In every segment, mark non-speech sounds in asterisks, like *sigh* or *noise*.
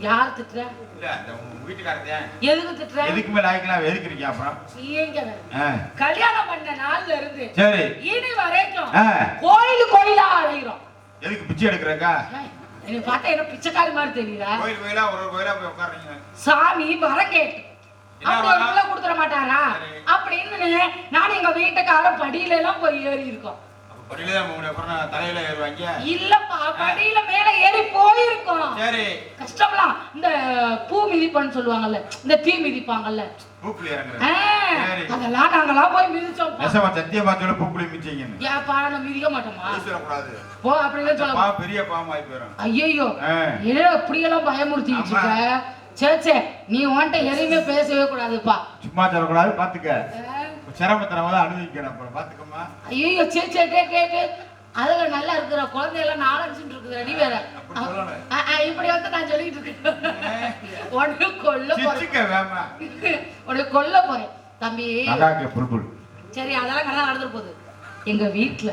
யார் திட்டுற? இல்ல வீட்டுக்காரங்க எதுக்கு திட்டுற? எதுக்குமே லாய்க்கலாம் எதுக்குறீங்க அப்புறம் எங்க வேற? ஆ, கல்யாணம் பண்ண நாள்ல இருந்து சரி. இனி வரைக்கும் கோயில் கோயிலா அழைகிறோம் எதுக்கு பிச்சை பார்த்தா என்ன பிச்சைக்காரி மாதிரி தெரியுதா? கோயில் கோயிலா ஒரு ஒரு கோயிலா போய் உட்காருறீங்க? சாமி வர கேட்டு. அப்படி கொடுத்துட மாட்டாரா. அப்படின்னு நான் எங்க வீட்டுக்கார படியில எல்லாம் போய் ஏறி இருக்கோம் படியில தான் தலையில ஏறுவாங்க. இல்லப்பா படியில மேல ஏறி போயிருக்கோம். சரி. கஷ்டம்லாம். இந்த பூ மிதிப்பான்னு சொல்லுவாங்கல்ல இந்த தீ மிதிப்பாங்கல்ல. அதெல்லாம் நாங்கெல்லாம் போய் மிதிச்சோம். நெசமா சத்தியமா சொல்ல பூக்குழி மிச்சிங்கன்னு ஏப்பா நான் மிதிக்க மாட்டோமா? சொல்லக்கூடாது போ அப்படின்னு சொல்ல பெரிய பாவம் ஆகி போயிடும். ஐயோ. ஏன் அப்படியெல்லாம் பயமுறுத்திக்கிட்டு இருக்க? சே சே நீ உன்கிட்ட எதையுமே பேசவே கூடாதுப்பா. சும்மா சொல்லக்கூடாது பாத்துக்க. சிரமத்தை நம்ம தான் அனுபவிக்கணும் அப்புறம் பாத்துக்கம்மா. ஐயோ சே சே டே டே டே. அதுல நல்லா இருக்கிற குழந்தை எல்லாம் நாலஞ்சு இருக்குதுடா நீ வேற. இப்படி வந்து நான் சொல்லிட்டு இருக்கேன். உடனே கொல்ல உடனே கொல்ல போறேன். தம்பி. சரி அதெல்லாம் நல்லா நடந்துட்டு போகுது. எங்க வீட்டுல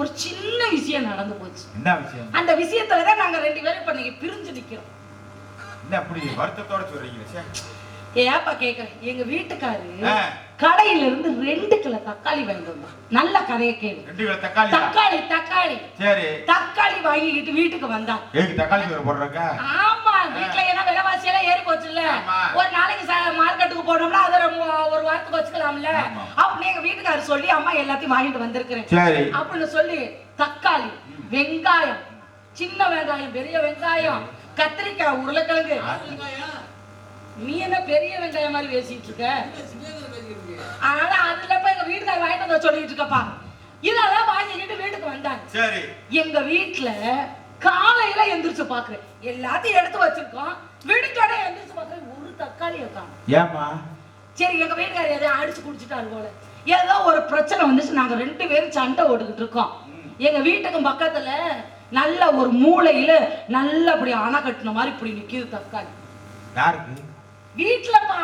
ஒரு சின்ன விஷயம் நடந்து போச்சு. என்ன விஷயம்? அந்த விஷயத்துல தான் நாங்க ரெண்டு பேரும் இப்ப இன்னைக்கு பிரிஞ்சு நிக்கிறோம். என்ன அப்படி வருத்தத்தோட சொல்றீங்க. ஏப்பா கேக்குறேன் எங்க வீட்டுக்காரு. கடையில இருந்து ரெண்டு கிலோ தக்காளி வாங்கிட்டு வந்தான். நல்ல கதையை கேளு. ரெண்டு கிலோ தக்காளி தக்காளி தக்காளி. சரி. தக்காளி வாங்கிக்கிட்டு வீட்டுக்கு வந்தான். ஏக்கு தக்காளி சோறு போடுறக்கா ஆமா வீட்டுல ஏன்னா விலைவாசி எல்லாம் ஏறி போச்சுல்ல. ஒரு நாளைக்கு மார்க்கெட்டுக்கு போனோம்னா அதை ஒரு வாரத்துக்கு வச்சுக்கலாம்ல. அப்படின்னு எங்க வீட்டுக்காரர் சொல்லி அம்மா எல்லாத்தையும் வாங்கிட்டு வந்திருக்கிறேன். சரி. அப்படின்னு சொல்லி தக்காளி வெங்காயம் சின்ன வெங்காயம் பெரிய வெங்காயம் கத்திரிக்காய் உருளைக்கிழங்கு. நீ என்ன பெரிய வெங்காயம் மாதிரி பேசிட்டு இருக்க? ஆனா அதுல போய் எங்க வீட்டுக்காரர் வாங்கிட்டு வந்த சொல்லிட்டு இருக்கப்பா. இதெல்லாம் வாங்கிக்கிட்டு வீட்டுக்கு வந்தாங்க. சரி. எங்க வீட்டுல காலையில எந்திரிச்சு பாக்குறேன். எல்லாத்தையும் எடுத்து வச்சிருக்கோம். விடிஞ்சோட எந்திரிச்சு பாக்குறேன். ஒரு தக்காளியை காணும். ஏமா சரி எங்க வீட்டுக்காரர் எதையும் அடிச்சு குடிச்சிட்டாரு போல. ஏதோ ஒரு பிரச்சனை வந்துச்சு. நாங்க ரெண்டு பேரும் சண்டை ஓட்டுக்கிட்டு இருக்கோம். எங்க வீட்டுக்கு பக்கத்துல நல்ல ஒரு மூலையில நல்ல அப்படி அணை கட்டின மாதிரி இப்படி நிக்குது தக்காளி. யாருக்கு? வீட்டுலப்பா?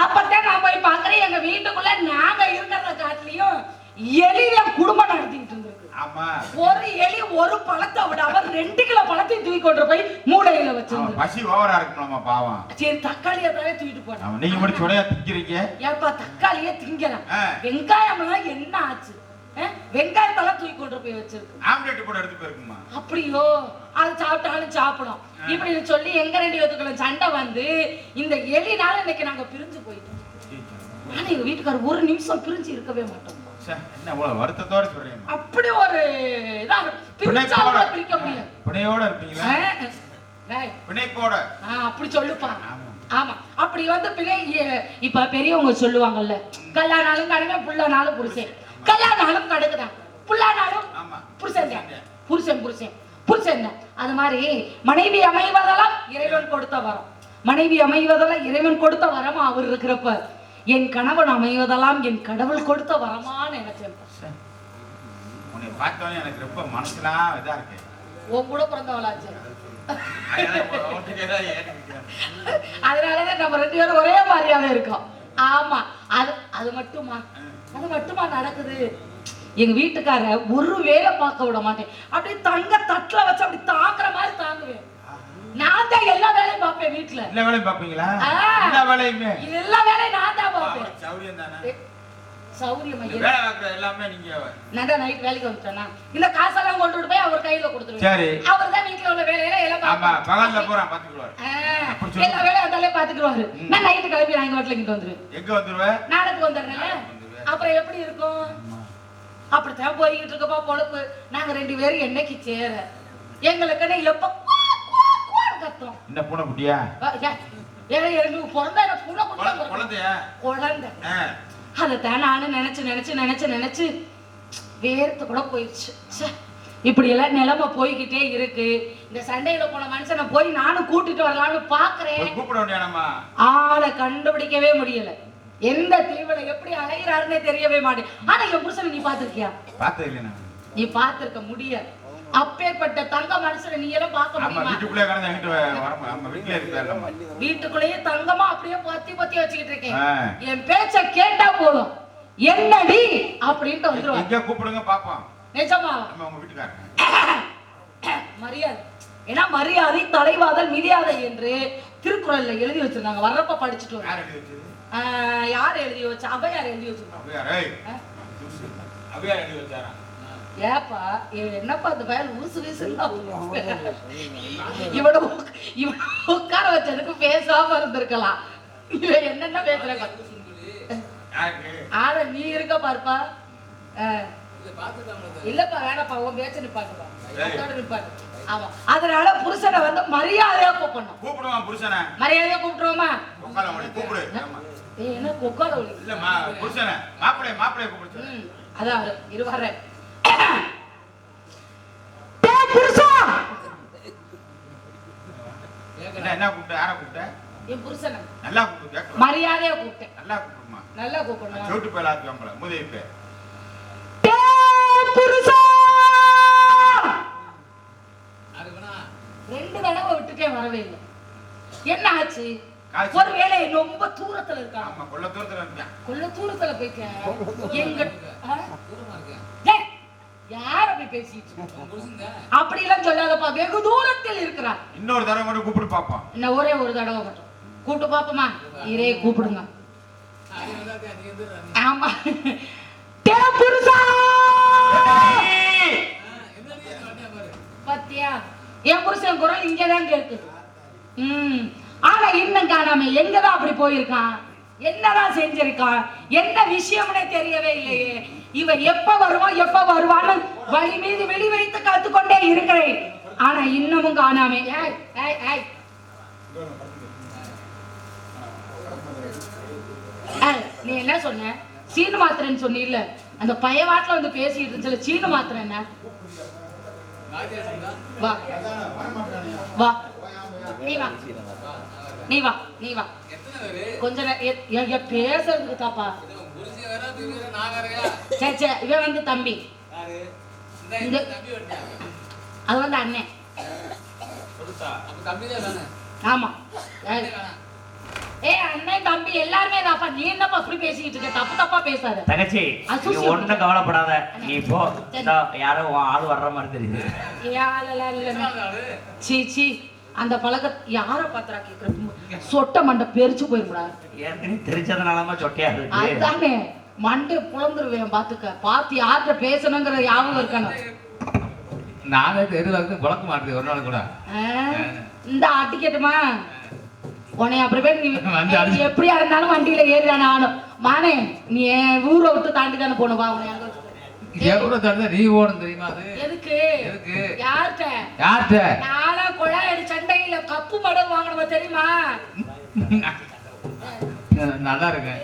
அப்பதான் நான் போய் பாக்குறேன் எங்க வீட்டுக்குள்ள நாங்க இருக்கிறத காட்டிலையும் எலிய குடும்பம் நடத்திட்டு இருந்திருக்கு. ஒரு எலி ஒரு பழத்தை விடாம ரெண்டு கிலோ பழத்தையும் தூக்கி கொண்டு போய் மூளையில அவன் வச்சிருந்து பசி ஓவரா இருக்கணுமா பாவம். சரி தக்காளியை தானே தூக்கிட்டு அவன் நீங்க மட்டும் சுடையா திக்கிறீங்க ஏப்பா தக்காளியே திங்கலாம். வெங்காயம் எல்லாம் என்ன ஆச்சு? கொண்டு போய் வச்சிருக்கு ஆம்லெட் கூட எடுத்து போயிருக்குமா? அப்படியோ அது சாப்பிட்டாலும் சாப்பிடும். இப்படின்னு சொல்லி எங்க ரெண்டு பேத்துக்குள்ள சண்டை வந்து இந்த எலினால இன்னைக்கு நாங்க பிரிஞ்சு போயிட்டோம். ஆனா எங்க வீட்டுக்காரர் ஒரு நிமிஷம் பிரிஞ்சு இருக்கவே மாட்டோம். என்ன இவ்வளவு வருத்தத்தோட சொல்றீங்க? அப்படி ஒரு இதா பிரிச்சா கூட பிரிக்க முடியாது. பிணையோட இருப்பீங்களா? பிணைப்போட. அப்படி சொல்லுப்பா. ஆமா. அப்படி வந்து பிள்ளை இப்ப பெரியவங்க சொல்லுவாங்கல்ல கல்லானாலும் கடுமை புல்லானாலும் புருஷன் கல்லானாலும் கடுகுதான். புல்லானாலும் ஆமா. புருஷன் புருஷன். புருஷன் புருஷன். அது மாதிரி மனைவி அமைவதெல்லாம் இறைவன் கொடுத்த வரம். மனைவி அமைவதெல்லாம் இறைவன் கொடுத்த வரமா அவர் இருக்கிறப்ப? என் கணவன் அமைவதெல்லாம் என் கடவுள் கொடுத்த வரமான்னு நினைச்சேன் ச்சே. உன்னை பார்த்தோன்னே எனக்கு ரொம்ப மனசுலாம் இதா இருக்கு. உன் கூட பிறந்தவளாச்சு. அதனாலதான் நம்ம ரெண்டு பேரும் ஒரே மாதிரியாவே இருக்கோம். ஆமா. அது அது மட்டுமா? அது மட்டுமா நடக்குது? எங்க வீட்டுக்கார ஒரு வேலை பார்க்க விட மாட்டேன். அப்படியே தங்க தட்டுல வச்சு அப்படி தாக்குற மாதிரி தாங்குவேன். நான் தான் எல்லா வேலையும் பார்ப்பேன் வீட்டுல. எல்லா வேலையும் பாப்பீங்களா ஆ. எல்லா வேலையுமே? எல்லா வேலையும் நான் தான் பார்ப்பேன். சௌரியம் தானே? சௌரியம் இந்த ஐயா வேலை பார்க்குற எல்லாமே நீங்க நான் தான் நைட் வேலைக்கு வந்துட்டேனா? இந்த காசெல்லாம் கொண்டுட்டு போய் அவர் கையில கொடுத்துருவேன். சரி. அவர் தான் வீட்டுல உள்ள வேலையெல்லாம் எல்லாம் ஆமா. பகல்ல பாத்துக்குவாரு. எல்லா வேலையும் வந்தாலே பாத்துக்குவாரு நான் நைட்டு கிளம்பி நான் எங்க வீட்டுல இங்கிட்டு வந்துருவேன். எங்க வந்துருவ? நாளைக்கு வந்துடுறேன்ல. அப்புறம் எப்படி இருக்கும்? அப்படித்தான் போய்கிட்டு இருக்கப்பா பொழப்பு நாங்க ரெண்டு பேரும் என்னைக்கு சேர? எங்களுக்குன்னு குவான்னு கத்தும். என்ன பூனை குட்டியா? ஏன்னா எங்களுக்கு பிறந்த புள்ள குட்டி. குழந்தையா? குழந்தை. அதைத்தான் நானும் நினைச்சு நினைச்சு நினைச்சு நினைச்சு வேர்த்து கூட போயிடுச்சு. ச்சே, இப்படி எல்லாம் நிலைமை போய்கிட்டே இருக்கு. இந்த சண்டையில போன மனுஷனை போய் நானும் கூட்டிட்டு வரலாம்னு பாக்குறேன். ஆளை கண்டுபிடிக்கவே முடியல. எந்த தீவுல எப்படி அலைகிறாருன்னே தெரியவே மாட்டேன். ஆனா என் புருஷனை நீ பாத்திருக்கியா பார்த்தது நீ பாத்திருக்க முடியாது. அப்பேற்பட்ட தங்க மனுஷனை நீ எல்லாம் பார்க்க முடியுமா? வீட்டுக்குள்ளேயே தங்கமா அப்படியே பத்தி பத்தி வச்சுக்கிட்டு இருக்கேன். என் பேச்ச கேட்டா போதும். என்னடி அப்படின்ட்டு வந்துருவாங்க எங்க கூப்பிடுங்க பாப்போம் நிஜமா நம்ம உங்க வீட்டுக்காரங்க மரியாதை. ஏன்னா மரியாதை தலைவாதல் மிதியாதை என்று திருக்குறள்ல எழுதி வச்சிருந்தாங்க. வர்றப்ப படிச்சுட்டு யார் எழுதி வச்சா? அவையார் எழுதி அவையார் அவையார் எழுதி வச்சாரா? ஏப்பா என்னப்பா அந்த பயல் ஊசு வீசு இவனை உட்கார வச்சதுக்கு பேசாம இருந்திருக்கலாம். இவன் என்னென்ன யாருக்கு? ஆட நீ இருக்க பாருப்பா. இல்லப்பா வேணாப்பா உன் பேச்ச நிப்பாட்டுப்பா நிப்பாட்டு. ஆமா. அதனால புருஷனை வந்து மரியாதையா கூப்பிடணும். கூப்பிடுவான் புருஷனை. மரியாதையா கூப்பிட்டுருவோமா? கூப்பிடு. என்ன கொக்கால ஒளி இல்ல மா புருஷனை. மாப்பிள்ளை மாப்பிள்ளைய கூப்பிடு சொல்லு. ம், அதான் அவரு இருவாரு டேய் புருஷா! என்ன என்ன கூப்பிட்ட? யாரை கூப்பிட்ட? என் புருஷனை. நல்லா கூப்பிடு கேட்கலாம். மரியாதையா கூப்பிட்டேன் நல்லா கூப்பிடுமா? நல்லா கூப்பிடணும். சோட்டு பேலா இருக்கு அவங்கள முதவி பேர் ரெண்டு தடவை விட்டுட்டே வரவே இல்லை. என்ன ஆச்சு. ஒருவேளை ரொம்ப தூரத்துல இருக்காங்க ஆமா கொல்ல தூரத்துல இருக்கான் கொல்ல தூரத்துல போயிட்டேன் எங்க யார் அப்படி பேசிட்டு இருக்க? அப்படி எல்லாம் சொல்லாதப்பா வெகு தூரத்தில் இருக்கிறார் இன்னொரு தடவை மட்டும் கூப்பிட்டு பார்ப்போம் இன்னும் ஒரே ஒரு தடவை மட்டும். கூப்பிட்டு பாப்போமா? இரே கூப்பிடுங்க. ஆமா. டே புருஷா! பாத்தியா? என் புருஷன் குரல் இங்கதான் கேக்குது ம். ஆனா இன்னும் காணாம எங்கதான் அப்படி போயிருக்கான்? என்னதான் செஞ்சிருக்கான்? என்ன விஷயம்னே தெரியவே இல்லையே. இவன் எப்ப வருவான் எப்ப வருவான்னு வழி மீது வெளி வைத்து காத்துக்கொண்டே இருக்கிறேன். ஆனா இன்னமும் காணாம நீ என்ன சொன்ன? சீனு மாத்திரன்னு சொன்னில்ல அந்த பயவாட்டில் வந்து பேசிட்டு இருந்துச்சுல சீனு மாத்திரம் என்ன வா. வா. நீ வா. நீ வா நீ வா. கொஞ்ச நேரம் பேசுறதுக்கு தாப்பா. சே சே இவன் வந்து தம்பி. இந்த- அது வந்து அண்ணன். ஆமா. ஏய். ஏய் அண்ணன் தம்பி எல்லாருமே தாப்பா. நீ என்னப்பா அப்படி பேசிக்கிட்டு இருக்க? தப்பு தப்பா பேசாத. தங்கச்சி ஒண்ணும் கவலைப்படாத. நீ போ. யாரோ உன் ஆள் வர்ற மாதிரி தெரியுது. சீ சீ. அந்த பழக்க யார பாத்திரா கேக்குற? சொட்ட மண்டை பெரிச்சு போயிருக்கூடா ஏற்கனவே தெரிஞ்சதுனாலமா சொட்டையா இருக்கு. அதுதானே. மண்டை புலந்துருவேன் பாத்துக்க. பார்த்து யார்கிட்ட பேசணுங்கிற ஞாபகம் இருக்கணும். நானே தெருவாக்கு புழக்க மாட்டேது ஒரு நாள் கூட? இந்த அட்டிக்கட்டுமா உன்னை அப்புறமே நீ *laughs* எப்படியா இருந்தாலும் வண்டியில ஏறிடான ஆனும் மானே நீ ஊரை விட்டு தாண்டி தானே போகணும். வா உன்னை அங்க வச்சுக்கிறேன். எவ்வளவு தடுத்த நீ ஓடும் தெரியுமா அது? எதுக்கு? எதுக்கு? யார்கிட்ட? யார்கிட்ட? நானா கொழாயடி சண்டையில கப்பு மடல் வாங்கினவ தெரியுமா? *laughs* நல்லா இருக்கு